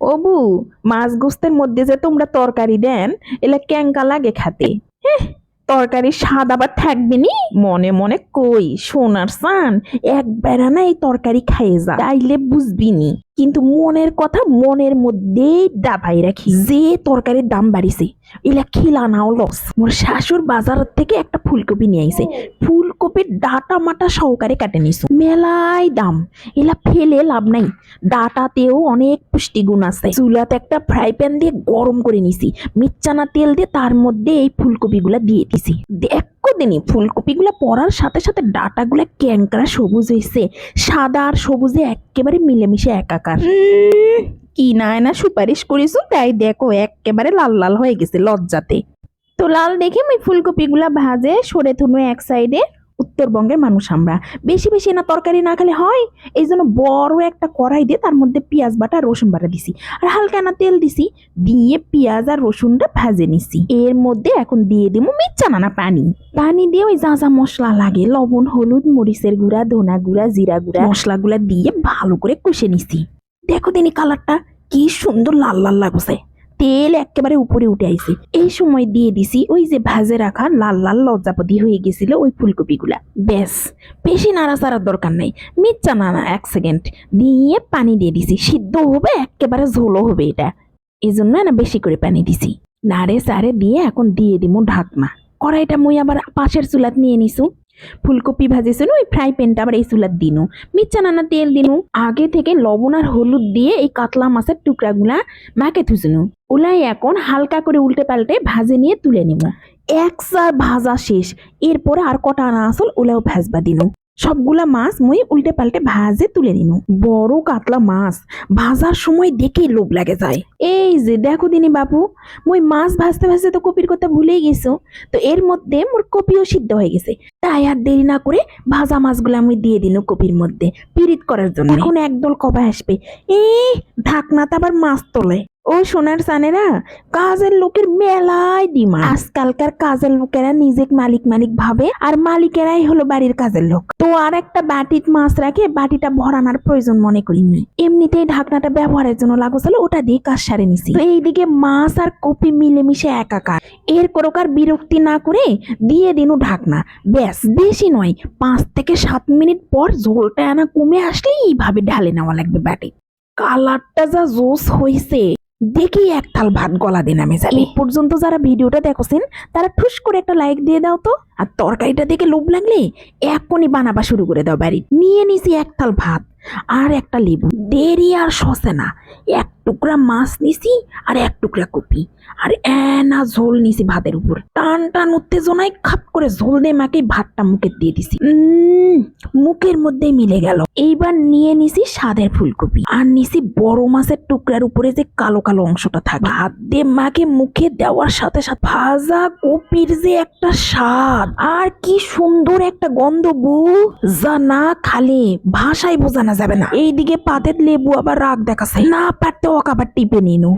Obu মাছ গোস্তের মধ্যে যে তোমরা তরকারি দেন, এলা ক্যাঙ্কা লাগে খাতে। তরকারি স্বাদ আবার থাকবে নি? মনে মনে কই, সোনার সান এক বেড়া না এই তরকারি খাইয়ে যা। তাইলে বুঝবি নি। কিন্তু মনের কথা মনের মধ্যেই দাবাই রাখি। যে তরকারির দাম বাড়িছে, এলা খিলা নাও লস মোর শাশুর বাজার থেকে একটা ফুলকপি নিয়ে আইছে। ফুলকপির ডাটা মাটা সহকারে কাটে নিছো। মেলাই দাম, এলা ফেলে লাভ নাই। ডাটাতেও অনেক পুষ্টিগুণ আছে। চুলাতে একটা ফ্রাই প্যান দিয়ে গরম করে নিছি। মিচ্চানা তেল দিয়ে তার মধ্যে এই ফুলকপিগুলা দিয়ে দিছি। দেখো দিনই ফুলকপিগুলো পরার সাথে সাথে ডাটাগুলো ক্যাংকরা সবুজ হয়েছে সাদা আর সবুজে একেবারে মিলেমিশে একাকার। কি না না সুপারিশ করিস তাই দেখো একেবারে লাল লাল হয়ে গেছে লজ্জাতে। তো লাল দেখে আমি ফুলকপিগুলা ভাজে সরে থুনু এক সাইডে উত্তরবঙ্গের মানুষ আমরা। বেশি বেশি না তরকারি না খেলে হয়? এই জন্য বড় একটা কড়াই দিয়ে তার মধ্যে পেঁয়াজ, বাটা, রসুন বাটা দিছি। আর হালকা না তেল দিছি, দিয়ে পেঁয়াজ আর রসুনটা ভাজে নিছি। এর মধ্যে এখন দিয়ে দিব মিচ্ছা না পানি। পানি দিয়ে ওই যা যা মশলা লাগে, লবণ, হলুদ, মরিচের গুঁড়া, ধনা গুঁড়া, জিরা গুঁড়া, মশলাগুলা দিয়ে ভালো করে কষে নিছি। দেখো দিনি কালারটা কি সুন্দর লাল লাল লাগছে। তেল একেবারে উপরে উঠে আইছে। এই সময় দিয়ে দিছি ওই যে ভাজে রাখা লাল লাল লজ্জাপতি হয়ে গেছিল ওই ফুলকপিগুলা। ব্যাস, বেশি নাড়াচাড়ার দরকার নাই। মিচ্চা না না, এক সেকেন্ড দিয়ে পানি দিয়ে দিছি। সিদ্ধ হবে, একেবারে ঝোলও হবে এটা। এই জন্য না বেশি করে পানি দিছি। নাড়ে সারে দিয়ে এখন দিয়ে দিমু ঢাকনা। কড়াইটা মুই আবার পাশের চুলাত নিয়ে নিছু। ফুলকপি ভাজেছিল ওই ফ্রাই প্যানটা আবার এই চুলাত দিনু। মিচ্চা নানা তেল দিনু। আগে থেকে লবণ আর হলুদ দিয়ে এই কাতলা মাছের টুকরাগুলা মাকে থুসুনু ওলাই এখন হালকা করে উল্টে পাল্টে ভাজে নিয়ে তুলে নিব একসার ভাজা শেষ। এরপরে আর কটা আনা আসল ওলাও ভাজবা দিনু। সবগুলা মাছ মুই উল্টে পাল্টে ভাজে তুলে নিনু বড় কাতলা মাছ। ভাজার সময় দেখেই লোভ লাগে যায়। এই যে, দেখো দিনি বাবু মই মাছ ভাজতে ভাজতে তো কপির কথা ভুলেই গেছো, তো এর মধ্যে মোর কপিও সিদ্ধ হয়ে গেছে। তাই আর দেরি না করে ভাজা মাছগুলো আমি দিয়ে দিনু কপির মধ্যে, পিরিত করার জন্য। এখন একদল কবা আসবে এ ঢাকনা তো আবার মাছ তোলে। ও সোনার সানেরা, কাজের লোকের মেলায় ডিমান্ড। আজকালকার কাজের লোকেরা নিজেক মালিক মালিক ভাবে, আর মালিকেরাই হলো বাড়ির কাজের লোক। তো আর একটা বাটিত মাছ রাখে, বাটিটা ভরানোর প্রয়োজন মনে করিনি। এমনিতেই ঢাকনাটা ব্যবহারের জন্য লাগছিল ওটা দিয়ে কাজ সারে নিছি। তো এইদিকে মাছ আর কপি মিলেমিশে একাকার। এর করকার বিরক্তি না করে দিয়ে দিনু ঢাকনা। ব্যাস, বেশি নয়, পাঁচ থেকে সাত মিনিট পর ঝোলটা আনা কমে আসলে এইভাবে ঢালে নেওয়া লাগবে বাটি কালারটা যা জোস হয়েছে দেখি এক থাল ভাত গলা নামে যাবে। এই পর্যন্ত যারা ভিডিওটা দেখছেন, তারা ঠুস করে একটা লাইক দিয়ে দাও তো। আর তরকারিটা দেখে লোভ লাগলে এখনই বানাবা শুরু করে দাও বাড়ি। নিয়ে নিছি এক থাল ভাত আর একটা লেবু। দেরি আর সসে না। এক টুকরা মাছ নিছি আর এক টুকরা কপি। আর এনা ঝোল নিছি ভাতের উপর। টান টান উত্তেজনায় খাপ করে ঝোল দিয়ে মাকে ভাতটা মুখে দিয়ে দিছি। মুখের মধ্যে মিলে গেল। এইবার নিয়ে নিছি স্বাদের ফুলকপি। আর নিছি বড় মাছের টুকরার উপরে যে কালো কালো অংশটা থাকে। ভাত দিয়ে মাকে মুখে দেওয়ার সাথে সাথে ভাজা কপির যে একটা স্বাদ। আর কি সুন্দর একটা গন্ধ বু। যা না খালে ভাষায় বোঝানো যাবে না। এইদিকে পাতের লেবু আবার রাগ দেখাছে না পারতে ওক আবার টিপে নিনু।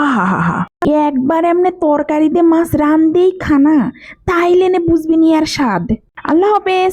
আহা হা হা একবার এমনি তরকারিতে মাছ রান্ধেই খানা, তাইলে নে বুঝবি নি আর স্বাদ। আল্লাহ হাফেজ।